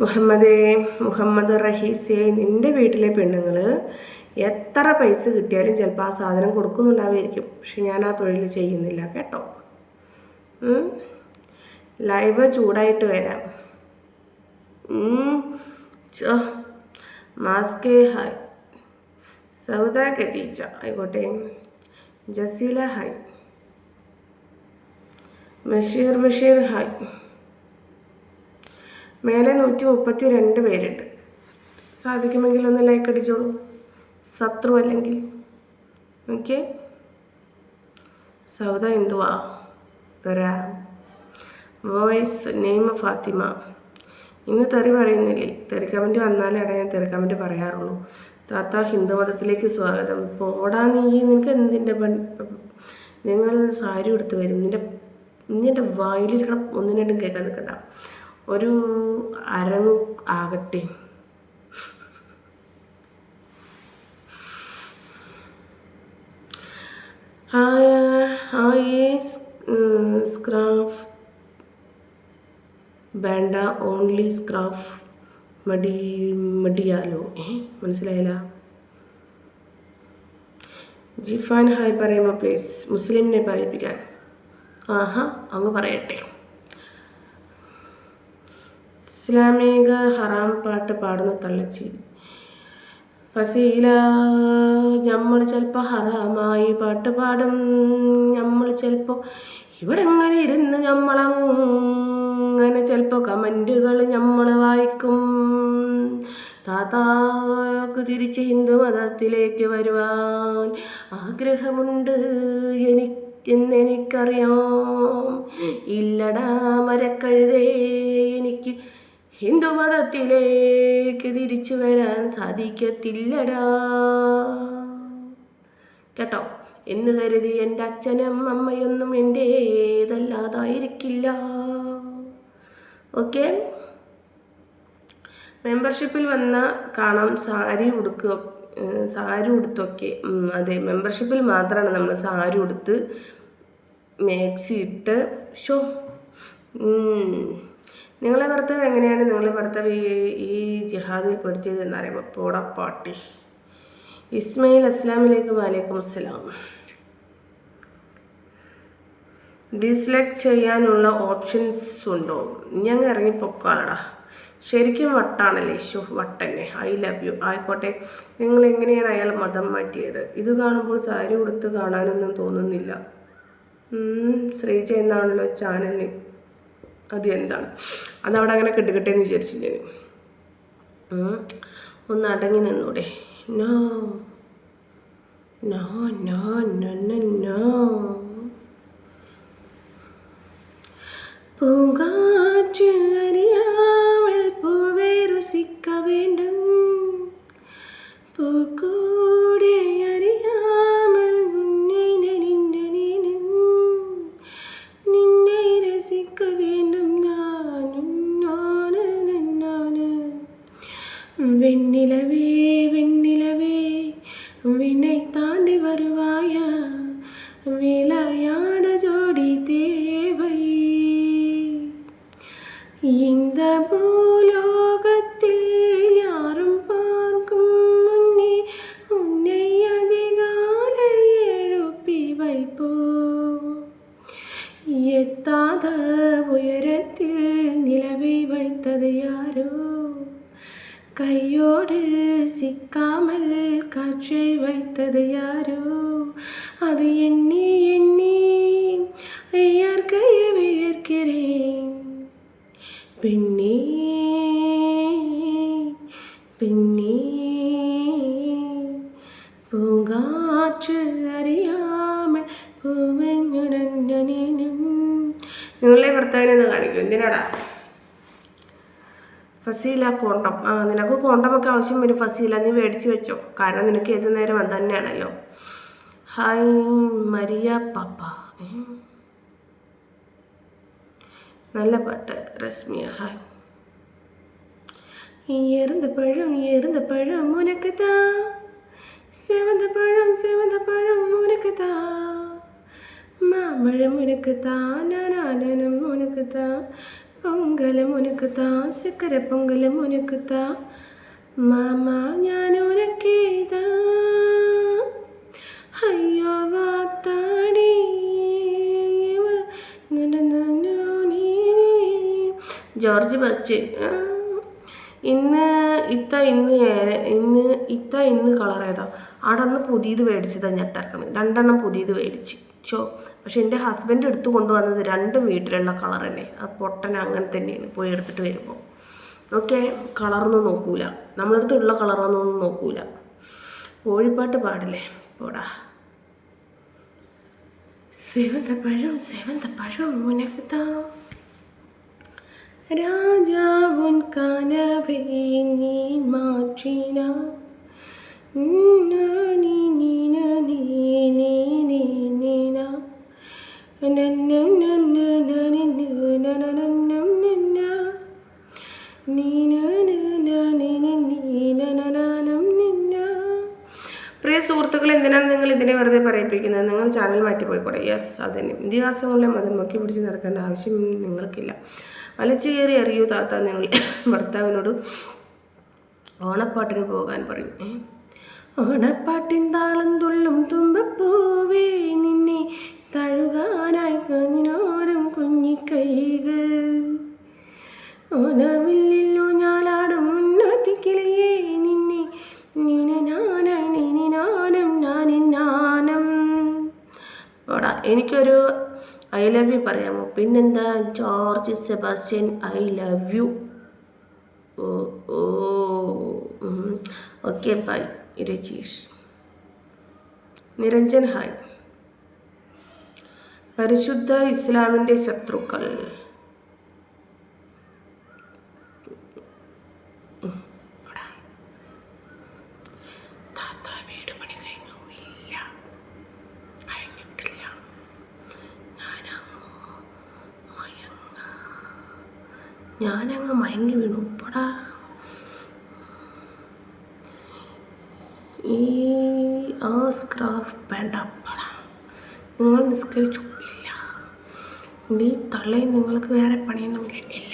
മുഹമ്മദേ മുഹമ്മദ് റഹീസേ നിന്റെ വീട്ടിലെ പെണ്ണുങ്ങൾ എത്ര പൈസ കിട്ടിയാലും ചിലപ്പോൾ ആ സാധനം കൊടുക്കുന്നുണ്ടാവുമായിരിക്കും. പക്ഷെ ഞാൻ ആ തൊഴിൽ ചെയ്യുന്നില്ല കേട്ടോ. ലൈവ് ചൂടായിട്ട് വരാം. മാസ്കേ ഹായ് സൗദ കതീച്ച ആയിക്കോട്ടെ. ജസീല ഹായ് ബഷീർ ബഷീർ ഹായ് മേലെ നൂറ്റി മുപ്പത്തി രണ്ട് പേരുണ്ട്. സാധിക്കുമെങ്കിൽ ഒന്ന് ലൈക്ക് അടിച്ചോളൂ. ശത്രു അല്ലെങ്കിൽ. ഓക്കെ സൗദ എന്തുവാ വരാ വോയിസ് നെയ്മ ഫാത്തിമ. ഇന്ന് തെറി പറയുന്നില്ലേ? തെറി കമന്റ് വന്നാലേ ഞാൻ തെറി കമന്റ് പറയാറുള്ളൂ. താത്ത ഹിന്ദു മതത്തിലേക്ക് സ്വാഗതം. പോടാ നീ. നിനക്ക് എന്തിന്റെ നിങ്ങൾ സാരി എടുത്ത് വരും. നിന്റെ നിന്റെ വായിലിരിക്കണം. ഒന്നിനും കേൾക്കാൻ നിൽക്കണ്ട. ഒരു അരങ്ങ് ആകട്ടെ. ഹായ് സ്ക്രാഫ് വേണ്ട ഓൺലി സ്ക്രാഫ് മടി മടിയാലോ? ഏ മനസ്സിലായില്ല. ജിഫാൻ ഹായ് പറയുമ്പോൾ പ്ലീസ് മുസ്ലിമിനെ പറയിപ്പിക്കാൻ. ആഹാ അങ്ങ് പറയട്ടെ. ഇസ്ലാമിക ഹറാം പാട്ട് പാടുന്ന തള്ളച്ചി. ഫസീല നമ്മൾ ചിലപ്പോൾ ഹറാമായി പാട്ട് പാടും. നമ്മൾ ചിലപ്പോൾ ഇവിടെ ഇങ്ങനെ ഇരുന്ന് നമ്മളങ്ങനെ ചിലപ്പോൾ കമന്റുകൾ നമ്മൾ വായിക്കും. താതാക്ക് തിരിച്ച് ഹിന്ദു മതത്തിലേക്ക് വരുവാൻ ആഗ്രഹമുണ്ട് എനിക്ക് എന്നെനിക്കറിയാം. ഇല്ലടാ മരക്കഴുതേ എനിക്ക് ഹിന്ദു മതത്തിലേക്ക് തിരിച്ചു വരാൻ സാധിക്കത്തില്ലടാ. കേട്ടോ? എന്ന് കരുതി എന്റെ അച്ഛനും അമ്മയൊന്നും എന്റേതല്ലാതായിരിക്കില്ല. ഓക്കെ? മെമ്പർഷിപ്പിൽ വന്ന കാണാം സാരി ഉടുക്കുക സാരി ഉടുത്തൊക്കെ അതെ മെമ്പർഷിപ്പിൽ മാത്രമാണ് നമ്മൾ സാരി ഉടുത്ത് മാക്സി ഇട്ട് ഷോ നിങ്ങളെ ഭർത്താവ് എങ്ങനെയാണ് നിങ്ങളെ ഭർത്താവ് ഈ ഈ ജിഹാദിൽ പെടുത്തിയത് എന്നറിയുമ്പോൾ പോടപ്പാട്ടി ഇസ്മയിൽ അസ്ലാമിലേക്ക് വലൈക്കും അസ്സലാം. ഡിസ്ലൈക്ക് ചെയ്യാനുള്ള ഓപ്ഷൻസ് ഉണ്ടോ? ഞങ്ങൾ ഇറങ്ങി പൊക്കാളടാ. ശരിക്കും വട്ടാണല്ലേ ഷോ വട്ടന്നെ. I love you. ആയിക്കോട്ടെ. നിങ്ങൾ എങ്ങനെയാണ് അയാൾ മതം മാറ്റിയത്? ഇത് കാണുമ്പോൾ സാരി ഉടുത്ത് കാണാനൊന്നും തോന്നുന്നില്ല. ശ്രീജ എന്നാണല്ലോ ചാനലിന് അത് എന്താണ്? അതവിടെ അങ്ങനെ കെട്ടുകെട്ടെ എന്ന് വിചാരിച്ചു ഞാൻ. ഒന്ന് അടങ്ങി നിന്നൂടെ. No. No no no no no. പൂങ്കാറ്റ് അറിയാമൽ പൂവേ രുസിക്ക വേണ്ടും പൂക്കൂടെ கையோடு சிக்காமல் காற்றை வைத்தது யாரோ அது எண்ணி எண்ணி இயற்கையை வியர்க்கிறேன் பெண்ணே പെണ്ണേ പൂങ്കാറ്റ് അറിയാമൽ പൂവഞ്ഞുനന്ദനീനം നിങ്ങളെ ഭർത്താവിനെ ഒന്ന് കാണിക്കും എന്തിനാടാ ഫസീല കോണ്ടം ആ നിനക്ക് കോണ്ടമൊക്കെ ആവശ്യം വരും ഫസീല നീ മേടിച്ച് വെച്ചോ കാരണം നിനക്ക് ഏത് നേരം അത് തന്നെയാണല്ലോ ഹായ് മരിയ പപ്പ ഏ? നല്ല പാട്ട് രശ്മിയ ഹായ് எருந்த பழம் எருந்த பழம் உனக்கு தான் செவந்த பழம் செவந்த பழம் உனக்கு தான் மாம்பழம் உனக்கு தான் நானானனம் உனக்கு தான் പൊങ്കലും മുനുക്കുത്താ ശക്കര പൊങ്കല മുനുക്കുത്താ മാമ ഞാൻ അയ്യോ വാത്താടി ജോർജ് ബസ്റ്റ്. ഇന്ന് ഇത്ത ഇന്ന് ഇന്ന് ഇത്ത ഇന്ന് കളർ ഏതാ? അവിടെ നിന്ന് പുതിയത് മേടിച്ചതാണ് ഞെട്ടിറക്കണം രണ്ടെണ്ണം പുതിയത് മേടിച്ച്. ചോ പക്ഷെ എന്റെ ഹസ്ബൻഡ് എടുത്തു കൊണ്ടുവന്നത് രണ്ടും വീട്ടിലുള്ള കളർ തന്നെ. ആ പൊട്ടൻ അങ്ങനെ തന്നെയാണ് പോയി എടുത്തിട്ട് വരുമ്പോൾ. ഓക്കെ കളറൊന്നും നോക്കൂല. നമ്മളടുത്തുള്ള കളറൊന്നും നോക്കൂല. കോഴിപ്പാട്ട് പാടില്ലേ? പോടാ. സേവന്തപ്പഴം സേവന്തപ്പഴം ഉനക്കുതാ. രാജാവുൻ കനവേ നീ മാറ്റിനാ. പ്രിയ സുഹൃത്തുക്കൾ എന്തിനാണ് നിങ്ങൾ ഇതിനെ വെറുതെ പറയിപ്പിക്കുന്നത്? നിങ്ങൾ ചാനൽ മാറ്റിപ്പോയിക്കൂടെ? യെസ് അതിന് ഇതിഹാസങ്ങളിലെ മതം മുക്കി പിടിച്ച് നടക്കേണ്ട ആവശ്യം നിങ്ങൾക്കില്ല. വലിച്ചു കയറി അറിയൂ താത്ത. നിങ്ങൾ ഭർത്താവിനോട് ഓണപ്പാട്ടിന് പോകാൻ പറയും? ഓണപ്പാട്ടിൻ താളം തുള്ളും തുമ്പപ്പൂവേ നിന്നെ തഴുകാനായി കഞ്ഞിനോരം കുഞ്ഞിക്കൈകൾ. ഓണവില്ലില്ലോ ഞാലാടും ഉന്നതിക്കിളിയേ നിന്നെ നിനനാനായി നീനാനം ഞാനിന്നാനം ഓടാ എനിക്കൊരു ഐ ലവ് യു പറയാമോ? പിന്നെന്താ? George Sebastian I love you. Oh oh okay bye. Rajeesh. Niranjan hi. പരിശുദ്ധ ഇസ്ലാമിന്റെ ശത്രുക്കൾ. ഞാനങ്ങ് മയങ്ങി വീണു. പോടാ ഈ ആ സ്ക്രാഫ് വേണ്ട. നിങ്ങൾ നിസ്കരിച്ചു. ഇല്ല. ഈ തള്ളയും നിങ്ങൾക്ക് വേറെ പണിയൊന്നുമില്ല.